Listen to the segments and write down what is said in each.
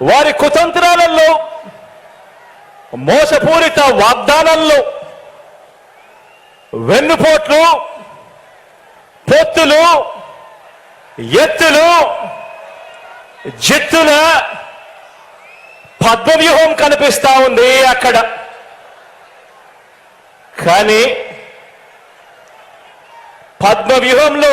వారి కుతంత్రాలలో మోసపూరిత వాగ్దానాల్లో వెన్నుపోట్లు పొత్తులు ఎత్తులు జిత్తుల పద్మవ్యూహం కనిపిస్తా ఉంది అక్కడ. కానీ పద్మవ్యూహంలో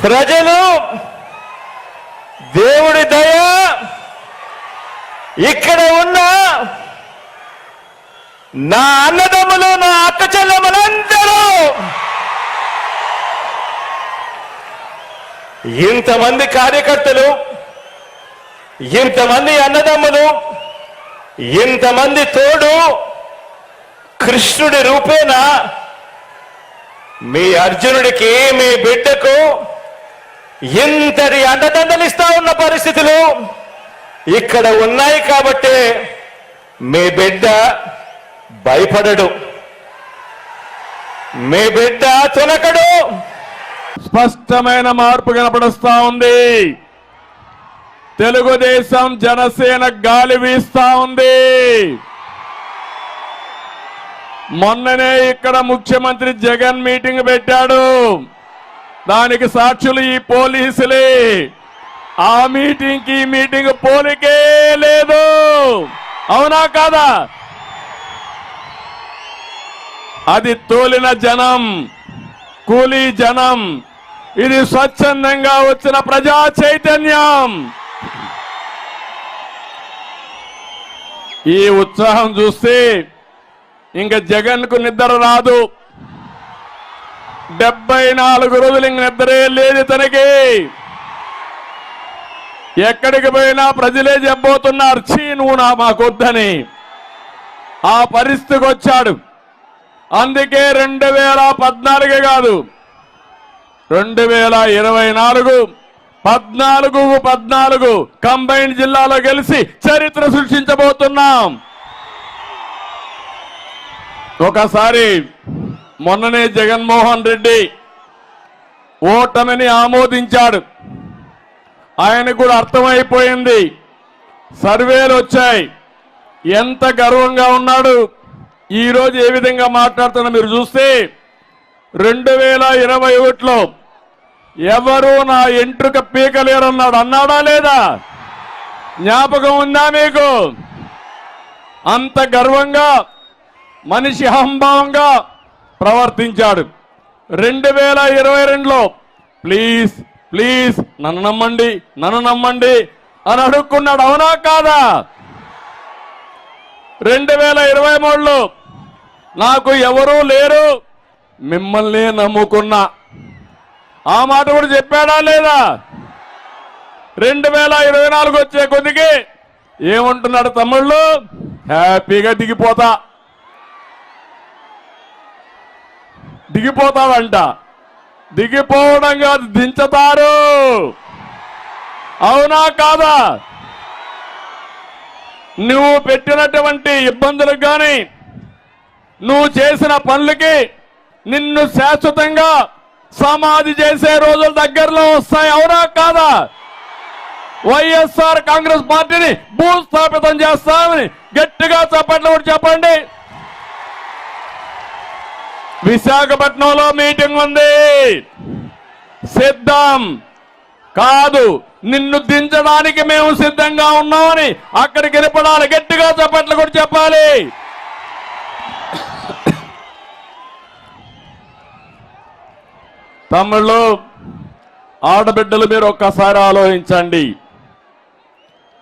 ప్రజలు దేవుడి దయ ఇక్కడ ఉన్న నా అన్నదమ్ములు నా అక్క చెల్లెములందరూ ఇంతమంది కార్యకర్తలు ఇంతమంది అన్నదమ్ములు ఇంతమంది తోడు కృష్ణుడి రూపేణ మీ అర్జునుడికి మీ బిడ్డకు ఇంతటి అండదండలిస్తా ఉన్న పరిస్థితులు ఇక్కడ ఉన్నాయి కాబట్టి మీ బిడ్డ భయపడడు. మీ బిడ్డ తొలకడు స్పష్టమైన మార్పు కనపడుస్తా ఉంది. తెలుగుదేశం జనసేన గాలి వీస్తా ఉంది. మొన్ననే ఇక్కడ ముఖ్యమంత్రి జగన్ మీటింగ్ పెట్టాడు. దానికి సాక్షులు ఈ పోలీసులే. ఆ మీటింగ్కి మీటింగ్ పోలికే లేదు. అవునా కాదా? అది తోలిన జనం కూలీ జనం ఇది స్వచ్ఛందంగా వచ్చిన ప్రజా చైతన్యం. ఈ ఉత్సాహం చూస్తే ఇంకా జగన్కు నిద్ర రాదు. డెబ్బై నాలుగు రోజులు ఇంక నిద్రే లేదు తనకి. ఎక్కడికి పోయినా ప్రజలే చెప్పబోతున్నారు చీ నువ్వు నా మాకొద్దని ఆ పరిస్థితికి వచ్చాడు. అందుకే రెండు వేల పద్నాలుగే కాదు రెండు వేల ఇరవై నాలుగు పద్నాలుగు పద్నాలుగు కంబైన్ జిల్లాలో గెలిచి చరిత్ర సృష్టించబోతున్నాం. ఒకసారి మొన్ననే జగన్మోహన్ రెడ్డి ఓటమిని ఆమోదించాడు. ఆయన కూడా అర్థమైపోయింది. సర్వేలు వచ్చాయి. ఎంత గర్వంగా ఉన్నాడు. ఈరోజు ఏ విధంగా మాట్లాడుతున్నా మీరు చూస్తే రెండు వేల ఇరవై ఒకటిలో ఎవరు నా ఎంట్రుక పీకలేరన్నాడు. అన్నాడా లేదా? జ్ఞాపకం ఉందా మీకు? అంత గర్వంగా మనిషి అహంభావంగా ప్రవర్తించాడు. రెండు వేల ఇరవై రెండులో ప్లీజ్ ప్లీజ్ నన్ను నమ్మండి నన్ను నమ్మండి అని అడుక్కున్నాడు. అవునా కాదా? రెండు వేల ఇరవై మూడులో నాకు ఎవరూ లేరు మిమ్మల్ని నమ్ముకున్నా. ఆ మాట కూడా చెప్పాడా లేదా? రెండు వేల ఇరవై నాలుగు వచ్చే కొద్దికి ఏమంటున్నాడు తమ్ముళ్ళు? హ్యాపీగా దిగిపోతా. దిగిపోతావంట. దిగిపోవడం కాదు దించుతారు. అవునా కాదా? నువ్వు పెట్టినటువంటి ఇబ్బందులకు కానీ నువ్వు చేసిన పనులకి నిన్ను శాశ్వతంగా సమాధి చేసే రోజులు దగ్గరలో వస్తాయి అవునా కాదా? వైఎస్ఆర్ కాంగ్రెస్ పార్టీని భూస్థాపితం చేస్తామని గట్టిగా చెప్పట్లు కూడా చెప్పండి. విశాఖపట్నంలో మీటింగ్ ఉంది. సిద్ధం. కాదు నిన్ను దించడానికి మేము సిద్ధంగా ఉన్నామని అక్కడికి వెళ్ళిపడాలి గట్టిగా చెప్పట్లు కూడా చెప్పాలి. తమ్ముళ్ళు ఆడబిడ్డలు మీరు ఒక్కసారి ఆలోచించండి.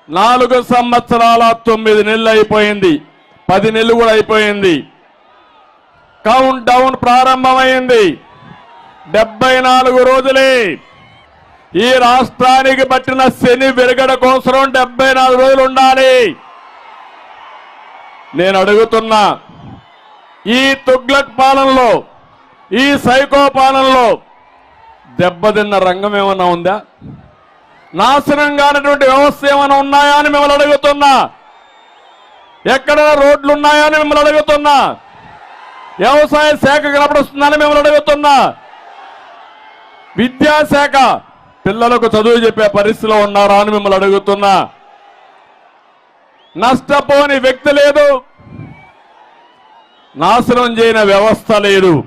నాలుగు సంవత్సరాల తొమ్మిది నెలలు అయిపోయింది. పది నెలలు కూడా అయిపోయింది. కౌంట్ డౌన్ ప్రారంభమైంది. డెబ్బై నాలుగు రోజులే. ఈ రాష్ట్రానికి పట్టిన శని విరగడ కోసం డెబ్బై నాలుగు రోజులు ఉండాలి. నేను అడుగుతున్నా ఈ తుగ్లక్ పాలనలో ఈ సైకో పాలనలో దెబ్బతిన్న రంగం ఏమన్నా ఉందా? నాశనం కానటువంటి వ్యవస్థ ఏమైనా ఉన్నాయా అని మిమ్మల్ని అడుగుతున్నా. ఎక్కడ రోడ్లు ఉన్నాయా అని మిమ్మల్ని అడుగుతున్నా. వ్యవసాయ శాఖ కనపడుస్తుందని మిమ్మల్ని అడుగుతున్నా. విద్యాశాఖ పిల్లలకు చదువు చెప్పే పరిస్థితిలో ఉన్నారా అని మిమ్మల్ని అడుగుతున్నా. నష్టపోని వ్యక్తి లేదు. నాశనం చేయని వ్యవస్థ లేదు.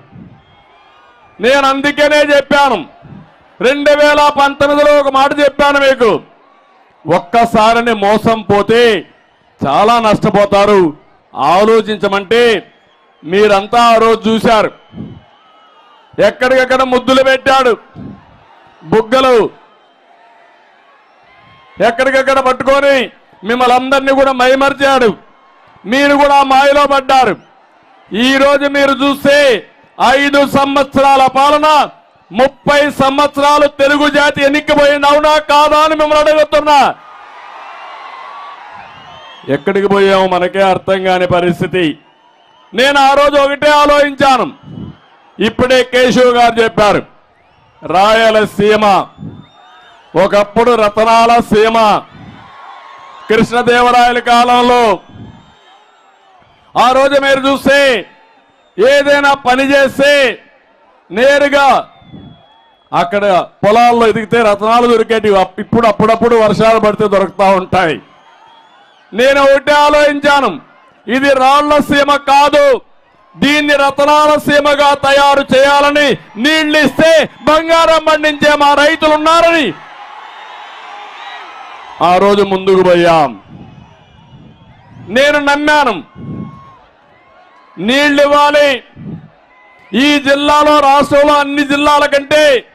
నేను అందుకనే చెప్పాను. రెండు వేల పంతొమ్మిదిలో ఒక మాట చెప్పాను మీకు. ఒక్కసారిని మోసం పోతే చాలా నష్టపోతారు. ఆలోచించమంటే మీరంతా ఆ రోజు చూశారు. ఎక్కడికక్కడ ముద్దులు పెట్టాడు. బుగ్గలు. ఎక్కడికక్కడ పట్టుకొని మిమ్మల్ని అందరినీ కూడా మైమర్చాడు. మీరు కూడా మాయలో పడ్డారు. ఈరోజు మీరు చూస్తే ఐదు సంవత్సరాల పాలన ముప్పై సంవత్సరాలు తెలుగు జాతి ఎన్నికపోయింది అవునా కాదా అని మిమ్మల్ని అడుగుతున్నా. ఎక్కడికి పోయాము మనకే అర్థం కాని పరిస్థితి. నేను ఆ రోజు ఒకటే ఆలోచించాను. ఇప్పుడే కేశవ్ గారు చెప్పారు రాయలసీమ ఒకప్పుడు రతనాల సీమ కృష్ణదేవరాయల కాలంలో. ఆ రోజు మీరు చూస్తే ఏదైనా పని చేస్తే నేరుగా అక్కడ పొలాల్లో ఎదిగితే రతనాలు దొరికేటివి. ఇప్పుడు అప్పుడప్పుడు వర్షాలు పడితే దొరుకుతూ ఉంటాయి. నేను ఒకటే ఆలోచించాను ఇది రాళ్ళ సీమ కాదు. దీన్ని రతనాల సీమగా తయారు చేయాలని నీళ్ళు ఇస్తే బంగారం పండించే మా రైతులు ఉన్నారని. ఆ రోజు ముందుకు పోయాం. నేను నమ్మాను. నీళ్ళు ఇవ్వాలి. ఈ జిల్లాలో రాష్ట్రంలో అన్ని జిల్లాల కంటే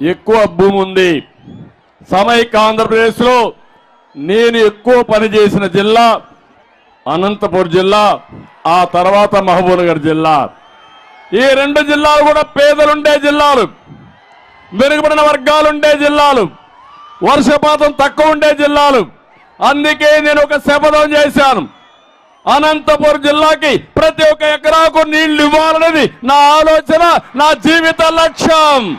ఎక్కువ భూమి ఉంది. సమైక్య ఆంధ్రప్రదేశ్లో నేను ఎక్కువ పని చేసిన జిల్లా అనంతపూర్ జిల్లా ఆ తర్వాత మహబూబ్నగర్ జిల్లా. ఈ రెండు జిల్లాలు కూడా పేదలుండే జిల్లాలు. వెనుకబడిన వర్గాలుండే జిల్లాలు. వర్షపాతం తక్కువ ఉండే జిల్లాలు. అందుకే నేను ఒక శపథం చేశాను. అనంతపురం జిల్లాకి ప్రతి ఒక్క ఎకరాకు నీళ్ళు ఇవ్వాలనేది నా ఆలోచన నా జీవిత లక్ష్యం.